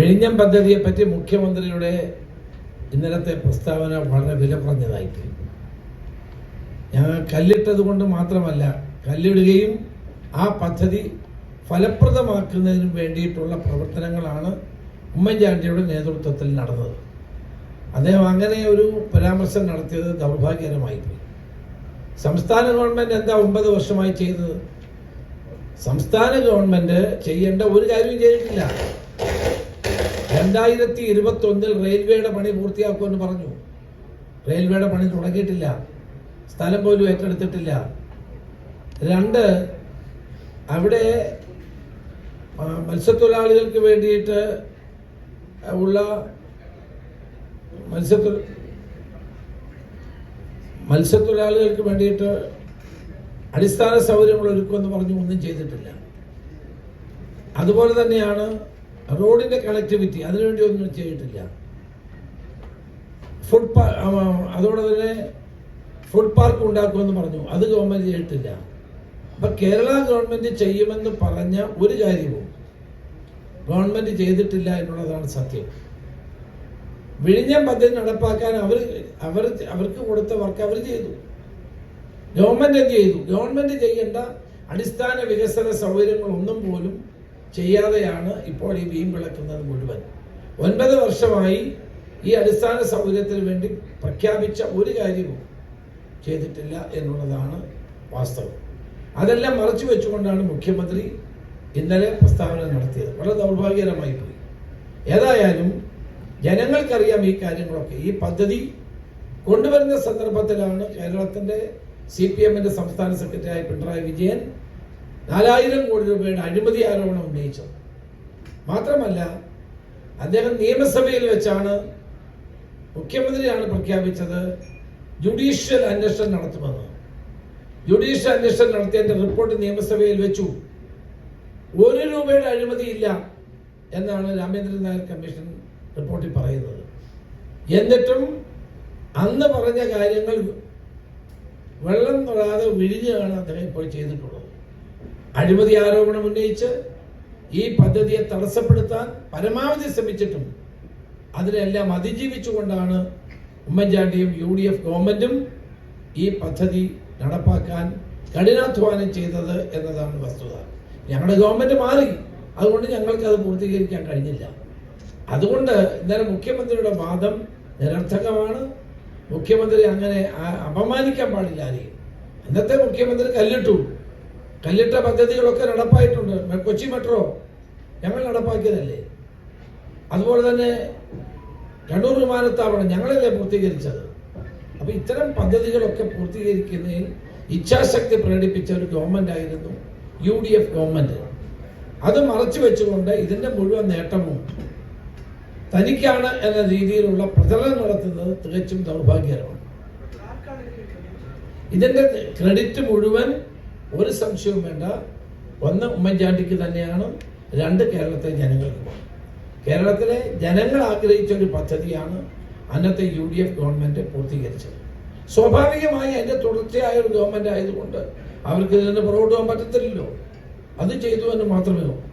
വിഴിഞ്ഞം പദ്ധതിയെപ്പറ്റി മുഖ്യമന്ത്രിയുടെ ഇന്നലത്തെ പ്രസ്താവന വളരെ വില കുറഞ്ഞതായിട്ട്. ഞങ്ങൾ കല്ലിട്ടത് കൊണ്ട് മാത്രമല്ല കല്ലിടുകയും ആ പദ്ധതി ഫലപ്രദമാക്കുന്നതിനും വേണ്ടിയിട്ടുള്ള പ്രവർത്തനങ്ങളാണ് ഉമ്മൻചാണ്ടിയുടെ നേതൃത്വത്തിൽ നടന്നത്. അദ്ദേഹം അങ്ങനെ ഒരു പരാമർശം നടത്തിയത് ദൗർഭാഗ്യകരമായിപ്പോയി സംസ്ഥാന ഗവൺമെന്റ് എന്താ ഒമ്പത് വർഷമായി ചെയ്തത്? സംസ്ഥാന ഗവൺമെന്റ് ചെയ്യേണ്ട ഒരു കാര്യവും ചെയ്തിട്ടില്ല. രണ്ടായിരത്തി ഇരുപത്തി ഒന്നിൽ റെയിൽവേയുടെ പണി പൂർത്തിയാക്കുമെന്ന് പറഞ്ഞു. റെയിൽവേയുടെ പണി തുടങ്ങിയിട്ടില്ല. സ്ഥലം പോലും ഏറ്റെടുത്തിട്ടില്ല. രണ്ട് അവിടെ മത്സ്യത്തൊഴിലാളികൾക്ക് വേണ്ടിയിട്ട് ഉള്ള മത്സ്യത്തൊ മത്സ്യത്തൊഴിലാളികൾക്ക് വേണ്ടിയിട്ട് അടിസ്ഥാന സൗകര്യങ്ങൾ ഒരുക്കുമെന്ന് പറഞ്ഞു ഒന്നും ചെയ്തിട്ടില്ല. അതുപോലെ തന്നെയാണ് റോഡിന്റെ കണക്ടിവിറ്റി അതിനുവേണ്ടി ഒന്നും ചെയ്തിട്ടില്ല. ഫുഡ് അതോടെ തന്നെ ഫുഡ് പാർക്ക് ഉണ്ടാക്കുമെന്ന് പറഞ്ഞു. അത് ഗവൺമെന്റ് ചെയ്തിട്ടില്ല. അപ്പൊ കേരള ഗവൺമെന്റ് ചെയ്യുമെന്ന് പറഞ്ഞ ഒരു കാര്യവും ഗവൺമെന്റ് ചെയ്തിട്ടില്ല എന്നുള്ളതാണ് സത്യം. വിഴിഞ്ഞം പദ്ധതി നടപ്പാക്കാൻ അവർ അവർ അവർക്ക് കൊടുത്ത വർക്ക് അവർ ചെയ്തു. ഗവൺമെന്റ് എന്ത് ചെയ്തു? ഗവൺമെന്റ് ചെയ്യേണ്ട അടിസ്ഥാന വികസന സൗകര്യങ്ങൾ ഒന്നും പോലും ചെയ്യാതെയാണ് ഇപ്പോൾ ഈ വീം വിളക്കുന്നത് മുഴുവൻ. ഒൻപത് വർഷമായി ഈ അടിസ്ഥാന സൗകര്യത്തിന് വേണ്ടി പ്രഖ്യാപിച്ച ഒരു കാര്യവും ചെയ്തിട്ടില്ല എന്നുള്ളതാണ് വാസ്തവം. അതെല്ലാം മറച്ചു വെച്ചുകൊണ്ടാണ് മുഖ്യമന്ത്രി ഇന്നലെ പ്രസ്താവന നടത്തിയത്. വളരെ ദൗർഭാഗ്യകരമായി പോയി. ഏതായാലും ജനങ്ങൾക്കറിയാം ഈ കാര്യങ്ങളൊക്കെ. ഈ പദ്ധതി കൊണ്ടുവരുന്ന സന്ദർഭത്തിലാണ് കേരളത്തിന്റെ സി പി എമ്മിന്റെ സംസ്ഥാന സെക്രട്ടറിയായ പിണറായി വിജയൻ നാലായിരം കോടി രൂപയുടെ അഴിമതി ആരോപണം ഉന്നയിച്ചത്. മാത്രമല്ല അദ്ദേഹം നിയമസഭയിൽ വെച്ചാണ് മുഖ്യമന്ത്രിയാണ് പ്രഖ്യാപിച്ചത് ജുഡീഷ്യൽ അന്വേഷണം നടത്തുമെന്ന്. ജുഡീഷ്യൽ അന്വേഷണം നടത്തിയതിന്റെ റിപ്പോർട്ട് നിയമസഭയിൽ വെച്ചു. ഒരു രൂപയുടെ അഴിമതിയില്ല എന്നാണ് രാമേന്ദ്രൻ നായർ കമ്മീഷൻ റിപ്പോർട്ടിൽ പറയുന്നത്. എന്നിട്ടും അന്ന് പറഞ്ഞ കാര്യങ്ങൾ വെള്ളം തൊടാതെ വിഴിഞ്ഞാണ് അദ്ദേഹം ഇപ്പോൾ ചെയ്തിട്ടുള്ളത്. അഴിമതി ആരോപണം ഉന്നയിച്ച് ഈ പദ്ധതിയെ തടസ്സപ്പെടുത്താൻ പരമാവധി ശ്രമിച്ചിട്ടും അതിനെല്ലാം അതിജീവിച്ചുകൊണ്ടാണ് ഉമ്മൻചാണ്ടിയും യു ഡി എഫ് ഗവൺമെന്റും ഈ പദ്ധതി നടപ്പാക്കാൻ കഠിനാധ്വാനം ചെയ്തത് എന്നതാണ് വസ്തുത. ഞങ്ങളുടെ ഗവൺമെന്റ് മാറി. അതുകൊണ്ട് ഞങ്ങൾക്ക് അത് പൂർത്തീകരിക്കാൻ കഴിഞ്ഞില്ല. അതുകൊണ്ട് ഇന്നലെ മുഖ്യമന്ത്രിയുടെ വാദം നിരർത്ഥകമാണ്. മുഖ്യമന്ത്രി അങ്ങനെ അപമാനിക്കാൻ പാടില്ല ആരെയും. മുഖ്യമന്ത്രി കല്ലിട്ടു. കല്ലിട്ട പദ്ധതികളൊക്കെ നടപ്പായിട്ടുണ്ട്. കൊച്ചി മെട്രോ ഞങ്ങൾ നടപ്പാക്കിയതല്ലേ? അതുപോലെ തന്നെ കണ്ണൂർ വിമാനത്താവളം ഞങ്ങളല്ലേ പൂർത്തീകരിച്ചത്. അപ്പൊ ഇത്തരം പദ്ധതികളൊക്കെ പൂർത്തീകരിക്കുന്നതിൽ ഇച്ഛാശക്തി പ്രകടിപ്പിച്ച ഒരു ഗവൺമെന്റ് ആയിരുന്നു യു ഡി എഫ് ഗവൺമെന്റ്. അത് മറച്ചു വെച്ചുകൊണ്ട് ഇതിന്റെ മുഴുവൻ നേട്ടവും തനിക്കാണ് എന്ന രീതിയിലുള്ള പ്രചരണം നടത്തുന്നത് തികച്ചും ദൗർഭാഗ്യകരമാണ്. ഇതിന്റെ ക്രെഡിറ്റ് മുഴുവൻ ഒരു സംശയവും വേണ്ട. ഒന്ന് ഉമ്മൻചാണ്ടിക്ക് തന്നെയാണ് രണ്ട് കേരളത്തെ ജനങ്ങൾക്ക്. കേരളത്തിലെ ജനങ്ങൾ ആഗ്രഹിച്ച ഒരു പദ്ധതിയാണ് അന്നത്തെ യു ഡി എഫ് ഗവൺമെന്റ് പൂർത്തീകരിച്ചത്. സ്വാഭാവികമായി അതിന്റെ തുടർച്ചയായ ഒരു ഗവൺമെന്റ് ആയതുകൊണ്ട് അവർക്ക് ഇതിന് പുറകോട്ട് പോകാൻ പറ്റത്തില്ലല്ലോ. അത് ചെയ്തു എന്ന് മാത്രമേ ഉള്ളൂ.